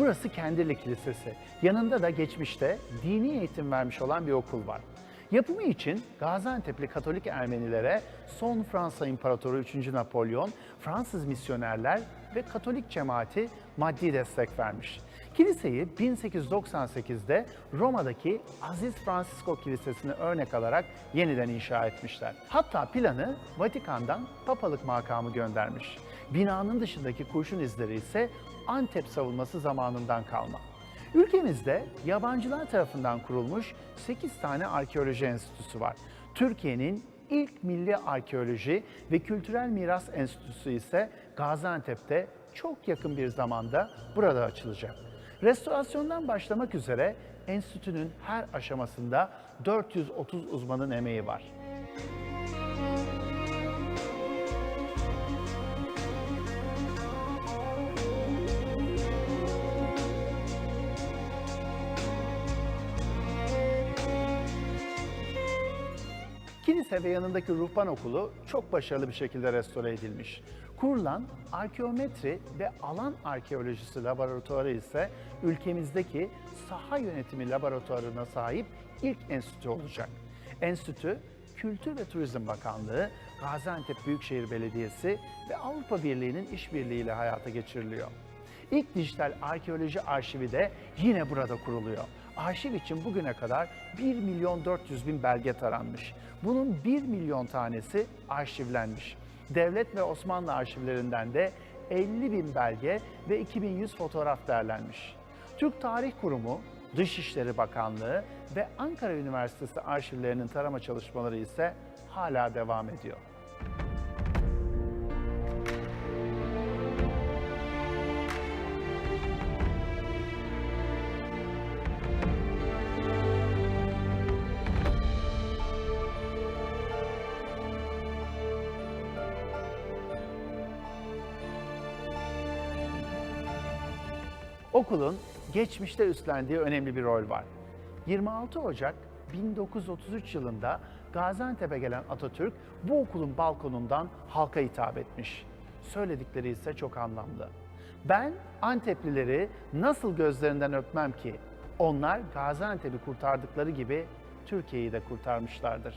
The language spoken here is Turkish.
Burası Kendirli Kilisesi. Yanında da geçmişte dini eğitim vermiş olan bir okul var. Yapımı için Gaziantep'li Katolik Ermenilere son Fransa İmparatoru 3. Napolyon, Fransız misyonerler ve Katolik cemaati maddi destek vermiş. Kiliseyi 1898'de Roma'daki Aziz Francisco Kilisesi'ni örnek alarak yeniden inşa etmişler. Hatta planı Vatikan'dan papalık makamı göndermiş. Binanın dışındaki kurşun izleri ise Antep savunması zamanından kalma. Ülkemizde yabancılar tarafından kurulmuş 8 tane arkeoloji enstitüsü var. Türkiye'nin ilk milli arkeoloji ve kültürel miras enstitüsü ise Gaziantep'te çok yakın bir zamanda burada açılacak. Restorasyondan başlamak üzere enstitünün her aşamasında 430 uzmanın emeği var. Kilise ve yanındaki ruhban okulu çok başarılı bir şekilde restore edilmiş. Kurulan arkeometri ve alan arkeolojisi laboratuvarı ise ülkemizdeki saha yönetimi laboratuvarına sahip ilk enstitü olacak. Enstitü, Kültür ve Turizm Bakanlığı, Gaziantep Büyükşehir Belediyesi ve Avrupa Birliği'nin işbirliğiyle hayata geçiriliyor. İlk dijital arkeoloji arşivi de yine burada kuruluyor. Arşiv için bugüne kadar 1 milyon 400 bin belge taranmış. Bunun 1 milyon tanesi arşivlenmiş. Devlet ve Osmanlı arşivlerinden de 50 bin belge ve 2100 fotoğraf derlenmiş. Türk Tarih Kurumu, Dışişleri Bakanlığı ve Ankara Üniversitesi arşivlerinin tarama çalışmaları ise hala devam ediyor. Okulun geçmişte üstlendiği önemli bir rol var. 26 Ocak 1933 yılında Gaziantep'e gelen Atatürk bu okulun balkonundan halka hitap etmiş. Söyledikleri ise çok anlamlı. Ben Anteplileri nasıl gözlerinden öpmem ki? Onlar Gaziantep'i kurtardıkları gibi Türkiye'yi de kurtarmışlardır.